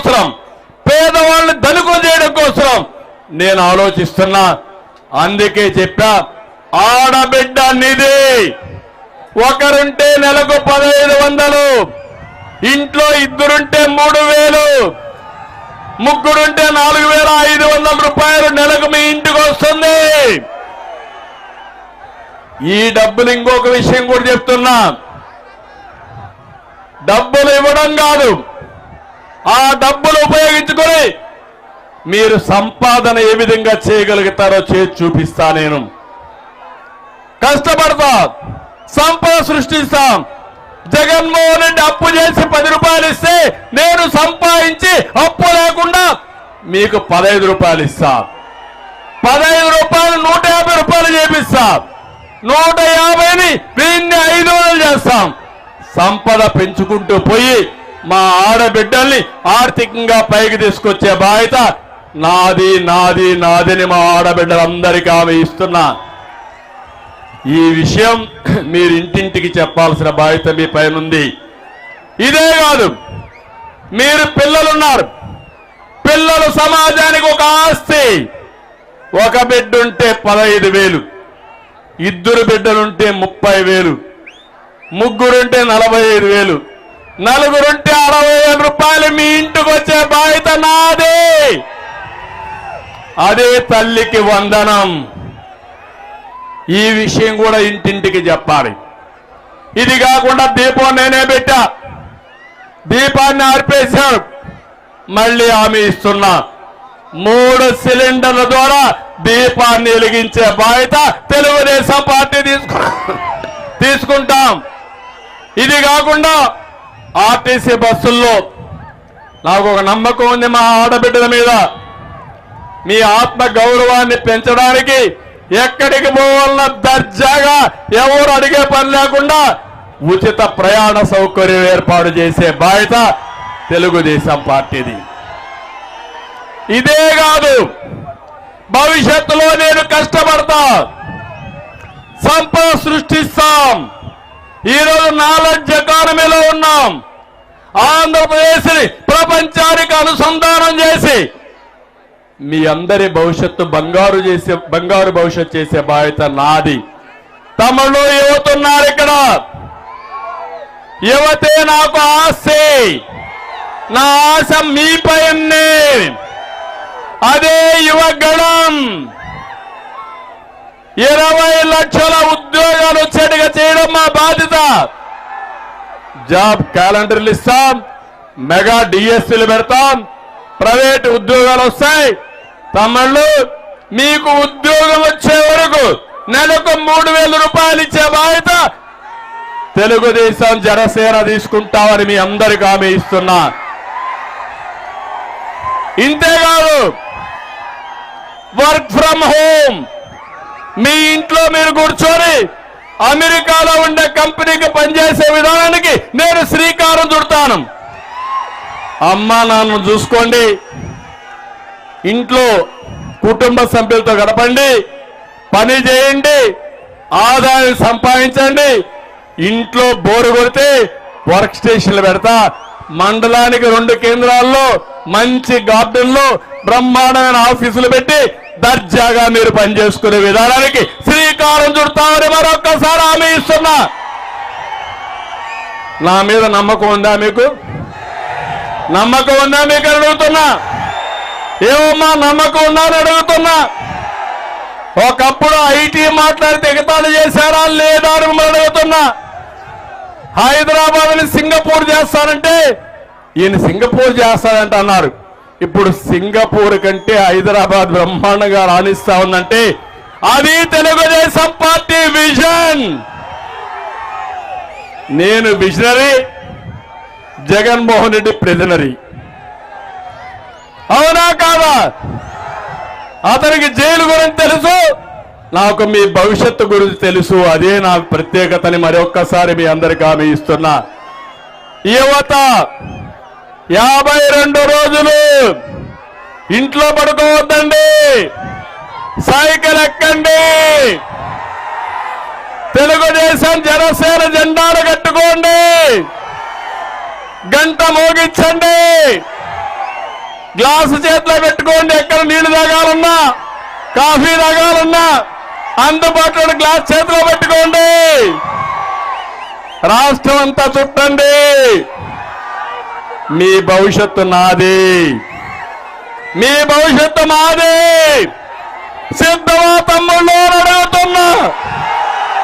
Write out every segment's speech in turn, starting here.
కోసం పేదవాళ్ళని ధనుకు చేయడం కోసం నేను ఆలోచిస్తున్నా అందుకే చెప్పా ఆడబిడ్డ నిధి. ఒకరుంటే నెలకు పదహైదు వందలు ఇంట్లో ఇద్దరుంటే మూడు వేలు ముగ్గురుంటే నాలుగు వేల ఐదు వందల రూపాయలు నెలకు మీ ఇంటికి వస్తుంది. ఈ డబ్బులు ఇంకొక విషయం కూడా చెప్తున్నా. డబ్బులు ఇవ్వడం కాదు ఆ డబ్బులు ఉపయోగించుకొని మీరు సంపాదన ఏ విధంగా చేయగలుగుతారో చేసి చూపిస్తా నేను. కష్టపడతా సంపద సృష్టిస్తాం. జగన్మోహన్ రెడ్డి అప్పు చేసి పది రూపాయలు ఇస్తే నేను సంపాదించి అప్పు లేకుండా మీకు పదహైదు రూపాయలు ఇస్తా. పదహైదు రూపాయలు నూట యాభై రూపాయలు చేపిస్తా. నూట యాభైని దీన్ని ఐదు వందలు చేస్తాం. సంపద పెంచుకుంటూ పోయి మా ఆడబిడ్డల్ని ఆర్థికంగా పైకి తీసుకొచ్చే బాధ్యత నాది నాది నాదిని మా ఆడబిడ్డలందరికీ ఆమె ఇస్తున్నా. ఈ విషయం మీరు ఇంటింటికి చెప్పాల్సిన బాధ్యత మీ పైనుంది ఇదే కాదు మీరు పిల్లలున్నారు. పిల్లలు సమాజానికి ఒక ఆస్తి. ఒక బిడ్డ ఉంటే పదహైదు వేలు ఇద్దరు బిడ్డలుంటే ముప్పై వేలు ముగ్గురుంటే నలభై ఐదు వేలు నలుగురుంటే అరవై వేల రూపాయలు మీ ఇంటికి వచ్చే బాధ్యత నాదే. అదే తల్లికి వందనం. ఈ విషయం కూడా ఇంటింటికి చెప్పాలి. ఇది కాకుండా దీపం నేనే పెట్టా. దీపాన్ని ఆర్పేశాడు మళ్ళీ హామీ ఇస్తున్నా. మూడు సిలిండర్ల ద్వారా దీపాన్ని వెలిగించే బాధ్యత తెలుగుదేశం పార్టీ తీసుకు తీసుకుంటాం. ఇది కాకుండా ఆర్టీసీ బస్సుల్లో నాకు ఒక నమ్మకం ఉంది మా ఆడబిడ్డల మీద. మీ ఆత్మ గౌరవాన్ని పెంచడానికి ఎక్కడికి పోవాలన్న దర్జాగా ఎవరు అడిగే పని లేకుండా ఉచిత ప్రయాణ సౌకర్యం ఏర్పాటు చేసే బాధ్యత తెలుగుదేశం పార్టీది. ఇదే కాదు భవిష్యత్తులో నేను కష్టపడతా సంపద సృష్టిస్తాం. ఈరోజు నాలెడ్జ్ ఎకానమీలో ఉన్నాం. ఆంధ్రప్రదేశ్ని ప్రపంచానికి అనుసంధానం చేసి మీ అందరి భవిష్యత్తు బంగారు చేసే బంగారు భవిష్యత్తు చేసే బాధ్యత నాది. తమలో యువతున్నారు ఇక్కడ. యువతే నాకు ఆస్తి నా ఆశ మీపై అదే యువగణం. ఇరవై లక్షల ఉద్యోగ వచ్చేట్టుగా చేయడం మా బాధ్యత జాబ్ క్యాలెండర్లు ఇస్తాం. మెగా డిఎస్సీలు పెడతాం. ప్రైవేట్ ఉద్యోగాలు వస్తాయి. తమ్ముళ్ళు మీకు ఉద్యోగం వచ్చే వరకు నెలకు మూడు వేల రూపాయలు ఇచ్చే బాధ్యత తెలుగుదేశం జనసేన తీసుకుంటామని మీ అందరికి హామీ ఇస్తున్నా. ఇంతేకాదు వర్క్ ఫ్రమ్ హోమ్. మీ ఇంట్లో మీరు కూర్చొని అమెరికాలో ఉండే కంపెనీకి పనిచేసే విధానానికి నేను శ్రీకారం చుడతాను. అమ్మా నాన్న చూసుకోండి. ఇంట్లో కుటుంబ సభ్యులతో గడపండి. పని చేయండి. ఆదాయం సంపాదించండి. ఇంట్లో బోరు కొడితే వర్క్ స్టేషన్లు పెడతా. మండలానికి రెండు కేంద్రాల్లో మంచి గార్డెన్లో బ్రహ్మాండమైన ఆఫీసులు పెట్టి దర్జాగా మీరు పనిచేసుకునే విధానానికి శ్రీకారం చుడతామని మరొక్కసారి హామీ ఇస్తున్నా. నా మీద నమ్మకం ఉందా మీకు? నమ్మకం ఉందా మీకు అడుగుతున్నా. ఏమమ్మా నమ్మకం ఉందా అని అడుగుతున్నా. ఒకప్పుడు ఐటీ మాట్లాడితే ఎగతాళి చేశారా లేదా అని మిమ్మల్ని అడుగుతున్నా. హైదరాబాద్ని సింగపూర్ చేస్తానంటే ఈయన సింగపూర్ చేస్తానంట అన్నారు ఇప్పుడు సింగపూర్ కంటే హైదరాబాద్ బ్రహ్మాండంగా రాణిస్తా ఉందంటే అది తెలుగుదేశం పార్టీ విజన్. నేను విజనరీ జగన్మోహన్ రెడ్డి ప్రిజనరీ అవునా కాదా? అతనికి జైలు గురించి తెలుసు? నాకు మీ భవిష్యత్తు గురించి తెలుసు. అదే నా ప్రత్యేకతని మరొక్కసారి మీ అందరికీ హామీ ఇస్తున్నా. యువత యాభై రెండు రోజులు ఇంట్లో పడుకోవద్దండి. సైకిల్ ఎక్కండి. తెలుగుదేశం జనసేన జెండాలు కట్టుకోండి. గంట మోగించండి. గ్లాసు చేతిలో పెట్టుకోండి. ఎక్కడ నీళ్ళు తాగాలన్నా కాఫీ తాగాలన్నా అందుబాటులో గ్లాస్ చేతిలో పెట్టుకోండి. రాష్ట్రం అంతా చుట్టండి. మీ భవిష్యత్తు నాది. మీ భవిష్యత్తు మాది. సిద్ధమా తమ్ముళ్ళు అడుగుతున్నా.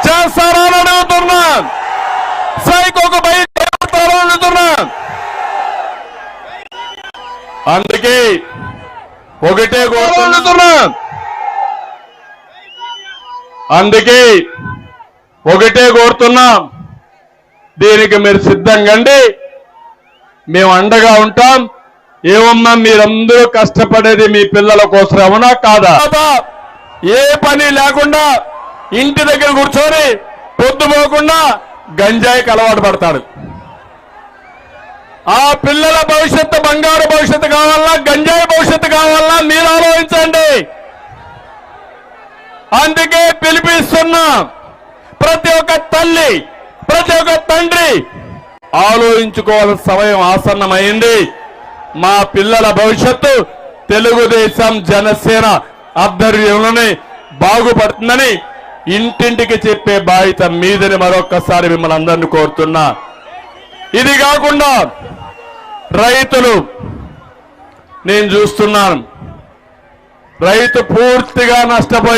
చేస్తారా అడుగుతున్నా. సైకోకు అడుగుతున్నా. అందుకే ఒకటే కోరుతున్నా. అందుకే ఒకటే కోరుతున్నాం. దీనికి మీరు సిద్ధంగండి మేము అండగా ఉంటాం. ఏమమ్మా మీరందరూ కష్టపడేది మీ పిల్లల కోసం అవునా కాదా ఏ పని లేకుండా ఇంటి దగ్గర కూర్చొని పొద్దుపోకుండా గంజాయికి అలవాటు పడతాడు. ఆ పిల్లల భవిష్యత్తు బంగారు భవిష్యత్తు కావాలా గంజాయి భవిష్యత్తు కావాలా మీరు ఆలోచించండి. అందుకే పిలిపిస్తున్నా ప్రతి ఒక్క తల్లి ప్రతి ఒక్క తండ్రి ఆలోచించుకోవాల్సిన సమయం ఆసన్నమైంది. మా పిల్లల భవిష్యత్తు తెలుగుదేశం జనసేన ఆధ్వర్యంలోనే బాగుపడుతుందని ఇంటింటికి చెప్పే బాధ్యత మీదని మరొక్కసారి మిమ్మల్ని అందరినీ కోరుతున్నా. ఇది కాకుండా రైతులు నేను చూస్తున్నాను. రైతు పూర్తిగా నష్టపోయారు